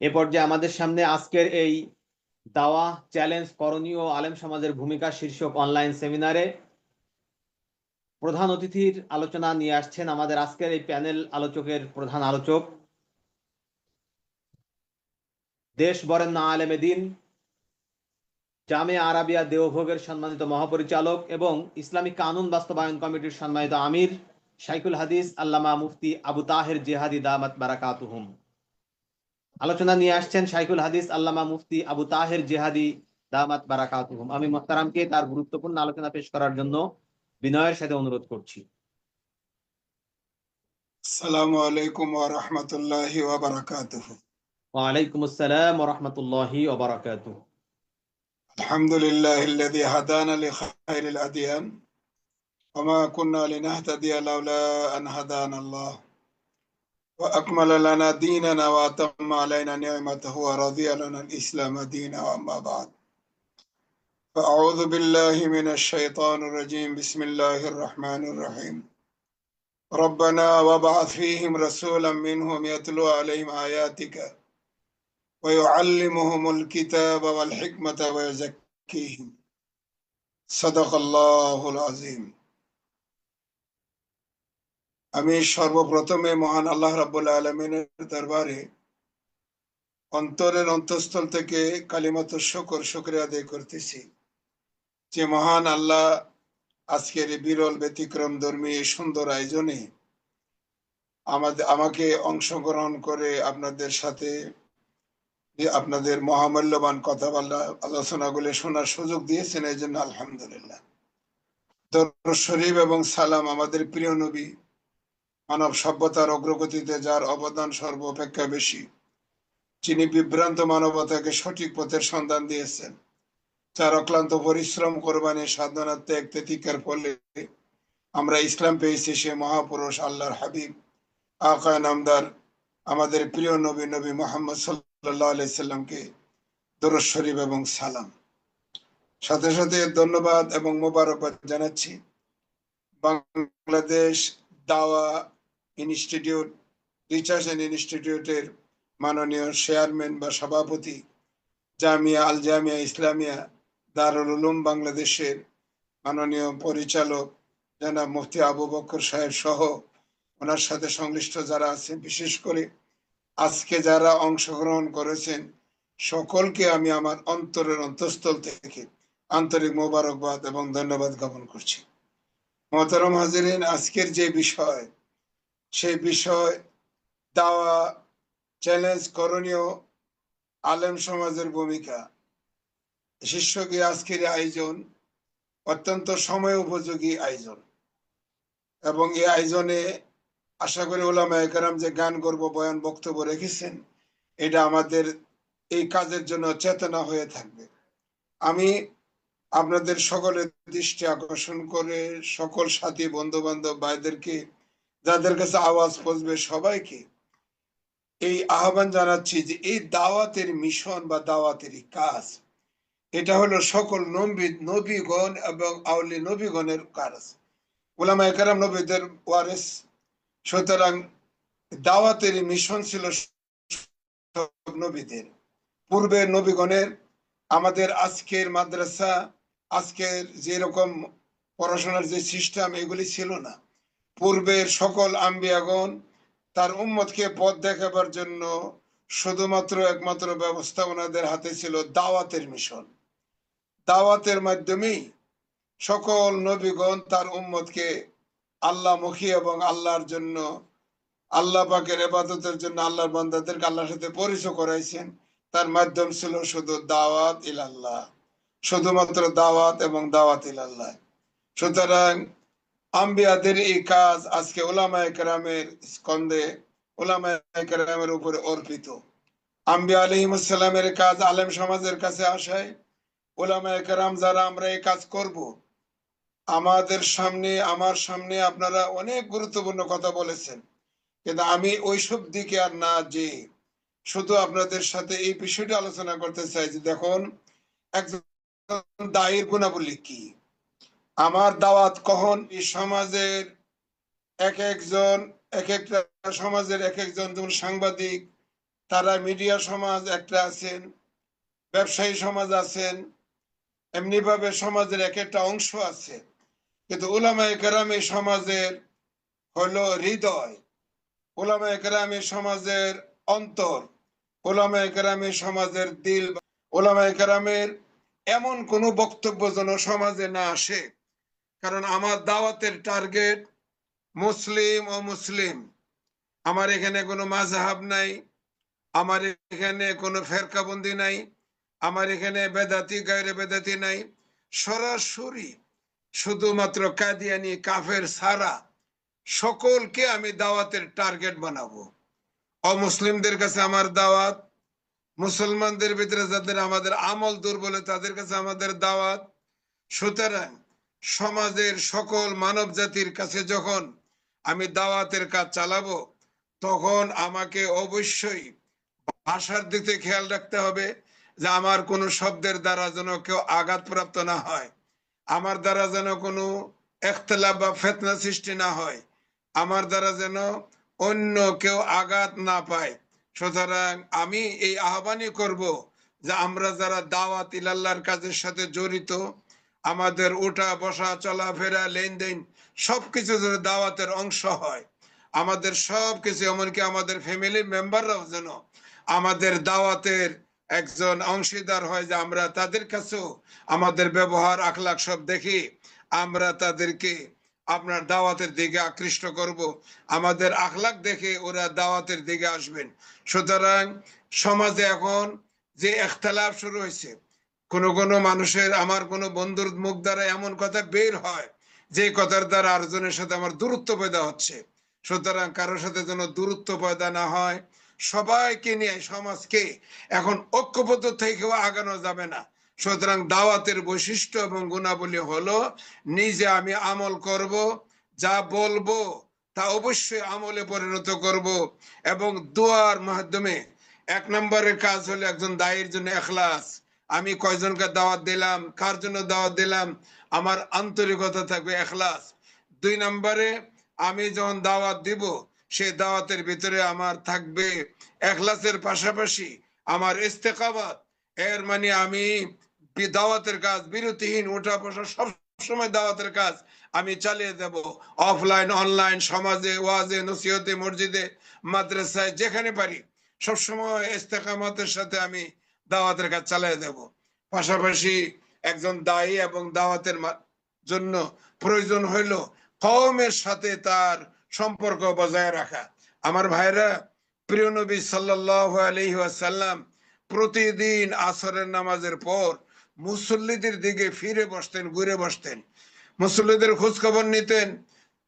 এ পর্যায়ে আমাদের সামনে আজকের এই দাওয়া, চ্যালেঞ্জ করণীয় আলেম সমাজের ভূমিকা শীর্ষক অনলাইন সেমিনারে প্রধান অতিথির আলোচনা নিয়ে আসছেন আমাদের আজকের এই প্যানেল আলোচকের প্রধান আলোচক। দেশ বরেণ্য আলেমে দিন জামিয়া আরাবিয়া দেওভোগের সম্মানিত মহাপরিচালক এবং ইসলামিক কানুন বাস্তবায়ন কমিটির সম্মানিত আমির শাইকুল হাদিস আল্লামা মুফতি আবু তাহের জেহাদি দামাত বারাকাতুহুম। আলোচনা নিয়ে আসছেন শাইখুল হাদিস আল্লামা মুফতি আবু তাহের জেহাদি দামাত বারাকাতুহুম। আমি মোহতারামকে তার গুরুত্বপূর্ণ আলোচনা পেশ করার জন্য বিনয়ের সাথে অনুরোধ করছি। আসসালামু وأكمل لنا ديننا وأتم علينا نعمته ورضي لنا الإسلام دينا وأما بعد. فأعوذ بالله من الشيطان الرجيم. بسم الله الرحمن الرحيم. ربنا وابعث فيهم رسولا منهم يتلو عليهم آياتك ويعلمهم الكتاب والحكمة ويزكيهم. صدق الله العظيم. আমি সর্বপ্রথমে মহান আল্লাহ রাব্বুল আলমিনের দরবারে অন্তরের অন্তঃস্থল থেকে কালিমাত শকর, শুক্রিয়া আদায় করতেছি যে মহান আল্লাহ আজকের বিরল ব্যতিক্রম ধর্মী এই সুন্দর আয়োজনে আমাদের, আমাকে অংশগ্রহণ করে আপনাদের সাথে আপনাদের মহামূল্যবান কথা বলা আলোচনাগুলি শোনার সুযোগ দিয়েছেন, এই জন্য আলহামদুলিল্লাহ। শরীফ এবং সালাম আমাদের প্রিয় নবী মানব সভ্যতার অগ্রগতিতে যার অবদান সর্বাপেক্ষা বেশি, যিনি বিভ্রান্ত মানবতাকে সঠিক পথের সন্ধান দিয়েছেন। যার অক্লান্ত পরিশ্রম কোরবানি সাধনা, ত্যাগ, তেতিকার ফলে আমরা ইসলাম পেয়েছি সে মহাপুরুষ আল্লাহর হাবিব আকায় নামদার, আমাদের প্রিয় নবী নবী মোহাম্মদ সাল্লাহ আলাইসাল্লামকে দরজ শরীফ এবং সালাম। সাথে সাথে ধন্যবাদ এবং মোবারকবাদ জানাচ্ছি। বাংলাদেশ দাওয়া ইনস্টিটিউট রিসার্চ অ্যান্ড ইনস্টিটিউটের মাননীয় চেয়ারম্যান বা সভাপতি জামিয়া আল জামিয়া ইসলামিয়া, দারুল উলুম বাংলাদেশের মাননীয় পরিচালক জনাব মুফতি আবু বকর সাহেব সহ ওনার সাথে সংশ্লিষ্ট যারা আছেন, বিশেষ করে আজকে যারা অংশগ্রহণ করেছেন, সকলকে আমি আমার অন্তরের অন্তঃস্থল থেকে আন্তরিক মোবারকবাদ এবং ধন্যবাদ জ্ঞাপন করছি। মহতরম হাজিরিন, আজকের যে বিষয় সেই বিষয় দাওয়া চ্যালেঞ্জ করণীয় আলেম সমাজের ভূমিকা। শীর্ষকে আজকের আয়োজন অত্যন্ত সময় উপযোগী আয়োজন। এবং এই আয়োজনে আশা করি ওলামা একরাম যে গান গর্ব, বয়ান, বক্তব্য রেখেছেন, এটা আমাদের এই কাজের জন্য চেতনা হয়ে থাকবে। আমি আপনাদের সকলের দৃষ্টি আকর্ষণ করে সকল সাথী বন্ধু বান্ধব ভাইদেরকে যাদের কাছে আওয়াজ পৌঁছবে সবাইকে এই আহ্বান জানাচ্ছি যে এই দাওয়াতের মিশন বা দাওয়াতের কাজ, এটা হলো সকল নবী, নবীগণ এবং আউলি নবীগণের কাজ। ওলামা একরাম নবীদের ওয়ারেস। সুতরাং দাওয়াতের মিশন ছিল নবীদের। পূর্বের নবীগণের আমাদের আজকের মাদ্রাসা, আজকের যেরকম পড়াশোনার যে সিস্টেম এগুলি ছিল না। পূর্বের সকল আম্বিয়াগণ তার উম্মতকে পথ দেখাবার জন্য শুধুমাত্র একমাত্র ব্যবস্থা ওনাদের হাতে ছিল দাওয়াতের মিশন। দাওয়াতের মাধ্যমেই সকল নবীগণ তার উম্মতকে আল্লাহমুখী এবং আল্লাহর জন্য, আল্লাহ পাকের এবাদতের জন্য আল্লাহর বান্দাদেরকে আল্লাহর সাথে পরিচয় করাইছেন। তার মাধ্যম ছিল শুধু দাওয়াত ইলাল্লাহ, শুধুমাত্র দাওয়াত এবং দাওয়াত ইলাল্লাহ। সুতরাং আম্বিয়াদের এই কাজ আজকে ওলামা একরামের স্কন্দে ওলামা একরামের উপরে অর্পিত। আম্বিয়া আলহিমসাল্লামের কাজ আলেম সমাজের কাছে আসায় ওলামা একরাম যারা আমরা এই কাজ করব, আমাদের সামনে, আমার সামনে আপনারা অনেক গুরুত্বপূর্ণ কথা বলেছেন। কিন্তু আমি ওইসব দিকে আর না যে শুধু আপনাদের সাথে এই বিষয়টি আলোচনা করতে চাই যে দেখুন, একজন দায়ের গুণাবলী কি? আমার দাওয়াত কখন? এই সমাজের এক একজন, এক একটা সমাজের এক একজন যেমন সাংবাদিক, তারা মিডিয়া সমাজ একটা আছেন, ব্যবসায়ী সমাজ আছেন এমনি ভাবে সমাজের এক একটা অংশ আছে। কিন্তু উলামায়ে কেরাম এই সমাজের হলো হৃদয়। ওলামায়ে কেরাম এই সমাজের অন্তর। ওলামায়ে কেরাম এই সমাজের দিল। ওলামায়ে কেরামের এমন কোনো বক্তব্য যেন সমাজে না আসে। কারণ আমার দাওয়াতের টার্গেট মুসলিম ও মুসলিম। আমার এখানে কোনো মাযহাব নাই, আমার এখানে কোনো ফেরকাবন্দি নাই, আমার এখানে বেদাতি, গায়রে বেদাতি নাই। সরাসরি শুধুমাত্র কাদিয়ানি, কাফের সারা সকলকে আমি দাওয়াতের টার্গেট বানাবো। অমুসলিমদের কাছে আমার দাওয়াত, মুসলমানদের ভিতরে যাদের আমাদের আমল দুর্বলে তাদের কাছে আমাদের দাওয়াত। সুতরাং সমাজের সকল মানব জাতির কাছে যখন আমি দাওয়াতের কাজ চালাবো, তখন আমাকে অবশ্যই ভাষার দিক খেয়াল রাখতে হবে যে আমার কোনো শব্দের দ্বারা যেন কেউ আঘাতপ্রাপ্ত না হয়। আমার দ্বারা যেন কোনো একতলাপ বা ফেতনা সৃষ্টি না হয়। আমার দ্বারা যেন অন্য কেউ আঘাত না পায়। সুতরাং আমি এই আহ্বানই করব যে আমরা যারা দাওয়াত ইলাল্লাহর কাজের সাথে জড়িত আমাদের ওঠা বসা চলাফেরা লেনদেন সবকিছু যেন দাওয়াতের অংশ হয়। আমাদের সবকিছু এমনকি আমাদের ফ্যামিলির মেম্বাররাও যেন আমাদের দাওয়াতের একজন অংশীদার হয় যে আমরা তাদের কাছেও আমাদের ব্যবহার, আখলাখ সব দেখি। আমরা তাদেরকে আপনার দাওয়াতের দিকে আকৃষ্ট করব। আমাদের আখলাক দেখে ওরা দাওয়াতের দিকে আসবেন। সুতরাং সমাজে এখন যে একতলাপ শুরু হয়েছে কোন কোন মানুষের আমার কোন বন্ধুর মুখ দ্বারা এমন কথা বের হয়, যে কথার দ্বারা আরেকজনের সাথে আমার দূরত্ব পয়দা হচ্ছে। সুতরাং কারোর সাথে যেন দূরত্ব পয়দা না হয়, সবাইকে নিয়ে, সমাজকে এখন ঐক্যবদ্ধ থেকেও আগানো যাবে না। সুতরাং দাওয়াতের বৈশিষ্ট্য এবং গুণাবলী হলো, নিজে আমি আমল করব, যা বলব তা অবশ্যই আমলে পরিণত করব এবং দোয়ার মাধ্যমে, এক নম্বরের কাজ হলো একজন দায়ের জন্য এখলাস। আমি কয়জনকে দাওয়াত দিলাম? কার জন্য দাওয়াত দিলাম? আমার আন্তরিকতা থাকবে, এখলাস। দুই নম্বরে, আমি যখন দাওয়াত দিব সেই দাওয়াতের ভিতরে আমার থাকবে এখলাসের পাশাপাশি আমার ইস্তেকাবাত। এর মানে আমি দাওয়াতের কাজ, বিরতিহীন উঠা বসা সব সময় দাওয়াতের কাজ আমি চালিয়ে দেব। অফলাইন, অনলাইন, সমাজে, ওয়াজে, নসিহতে, মসজিদে, মাদ্রাসায়, যেখানে পারি। সবসময় ইস্তেকামতের সাথে আমি দাওয়াতের কাজ চালিয়ে দেব। পাশাপাশি একজন দায়ী এবং দাওয়াতের জন্য প্রয়োজন হইল কওমের সাথে তার সম্পর্ক বজায় রাখা। আমার ভাইরা, প্রিয় নবী ওয়াসাল্লাম প্রতিদিন আসরের নামাজের পর মুসল্লিদের দিকে ফিরে বসতেন, ঘুরে বসতেন। মুসল্লিদের খোঁজ খবর নিতেন।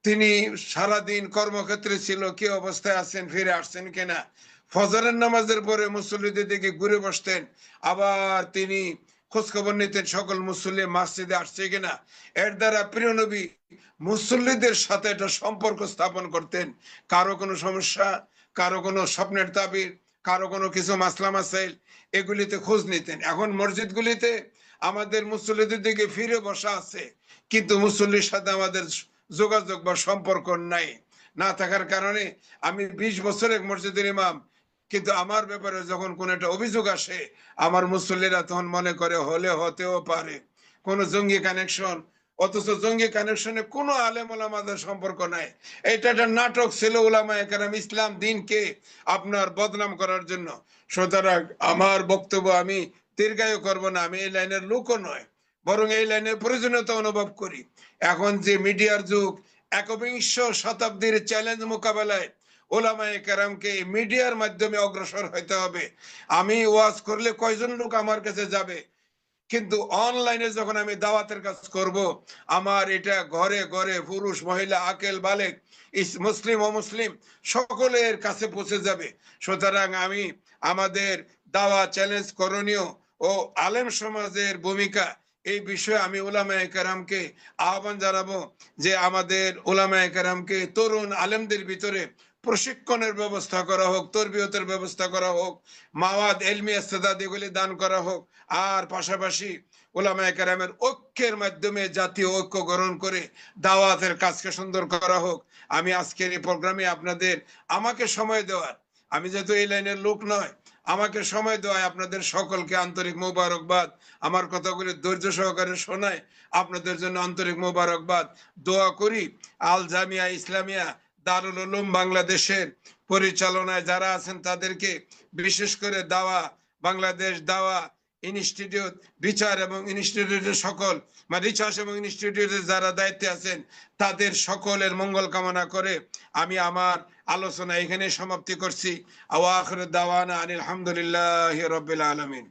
তিনি সারাদিন কর্মক্ষেত্রে ছিল, কি অবস্থায় আছেন, ফিরে আসছেন কিনা? ফজরের নামাজের পরে মুসল্লিদের দিকে ঘুরে বসতেন। আবার তিনি খোঁজ খবর নিতেন সকল মুসল্লি মসজিদে আসছে কিনা। এর দ্বারা প্রিয় নবী মুসল্লিদের সাথে একটা সম্পর্ক স্থাপন করতেন। কারও কোনো সমস্যা, কারও কোনো স্বপ্নের তাবির, কারও কোনো কিছু মাসলা মাসাইল, এগুলিতে খোঁজ নিতেন। এখন মসজিদগুলিতে আমাদের মুসল্লিদের দিকে ফিরে বসা আছে। কিন্তু মুসল্লির সাথে আমাদের যোগাযোগ বা সম্পর্ক নাই। না থাকার কারণে আমি বিশ বছরের মসজিদের ইমাম কিন্তু আমার ব্যাপারে যখন কোন একটা অভিযোগ আসে, আমার মুসল্লিরা তখন মনে করে হলে হতেও পারে। কোন জঙ্গি কানেকশন অথচ জঙ্গি কানেকশনে কোনো আলেম ওলামাদের সম্পর্ক নাই। এটা একটা নাটক ছিল ওলামা একরাম ইসলাম দিনকে আপনার বদনাম করার জন্য। সুতরাং আমার বক্তব্য আমি দীর্ঘায়ু করব না, আমি এই লাইনের লোকও নয়, বরং এই লাইনের প্রয়োজনীয়তা অনুভব করি। এখন যে মিডিয়ার যুগ, একবিংশ শতাব্দীর চ্যালেঞ্জ মোকাবেলায় ওলামায়ে কেরামকে মিডিয়ার মাধ্যমে অগ্রসর হইতে হবে। আমি ওয়াজ করলে কয়জন লোক আমার কাছে যাবে? কিন্তু অনলাইনে যখন আমি দাওয়াতের কাজ করব, আমার এটা ঘরে ঘরে পুরুষ, মহিলা, আকেল, বালেক মুসলিম, অমুসলিম, সকলের কাছে পৌঁছে যাবে। সুতরাং আমি আমাদের দাওয়া চ্যালেঞ্জ করণীয় ও আলেম সমাজের ভূমিকা এই বিষয়ে আমি ওলামায়ে কেরামকে আহ্বান জানাব যে আমাদের ওলামায়ে কেরামকে তরুণ আলেমদের ভিতরে প্রশিক্ষণের ব্যবস্থা করা হোক, তরবিয়তের ব্যবস্থা করা হোক, মাওয়াদ এলমি ইস্তেদাদ এগুলি দান করা হোক, আর পাশাপাশি ওলামায়ে কেরামের ঐক্যের মাধ্যমে জাতীয় ঐক্য গ্রহণ করে দাওয়াতের কাজকে সুন্দর করা হোক। আমি আজকের এই প্রোগ্রামে আপনাদের, আমাকে সময় দেওয়ার, আমি যেহেতু এই লাইনের লোক নয়, আমাকে সময় দেওয়ায় আপনাদের সকলকে আন্তরিক মোবারকবাদ। আমার কথাগুলি ধৈর্য সহকারে শোনায়। আপনাদের জন্য আন্তরিক মোবারকবাদ। দোয়া করি, আল জামিয়া ইসলামিয়া দারুল উলুম বাংলাদেশের পরিচালনায় যারা আছেন তাদেরকে বিশেষ করে দাওয়া, বাংলাদেশ দাওয়া ইনস্টিটিউট, বিচার এবং ইনস্টিটিউটের সকল বা রিসার্চ এবং ইনস্টিটিউটের যারা দায়িত্বে আছেন, তাদের সকলের মঙ্গল কামনা করে আমি আমার আলোচনা এখানে সমাপ্তি করছি। আওয়াখির দাওয়ানা আনিল হামদুলিল্লাহ রবিল আলমিন।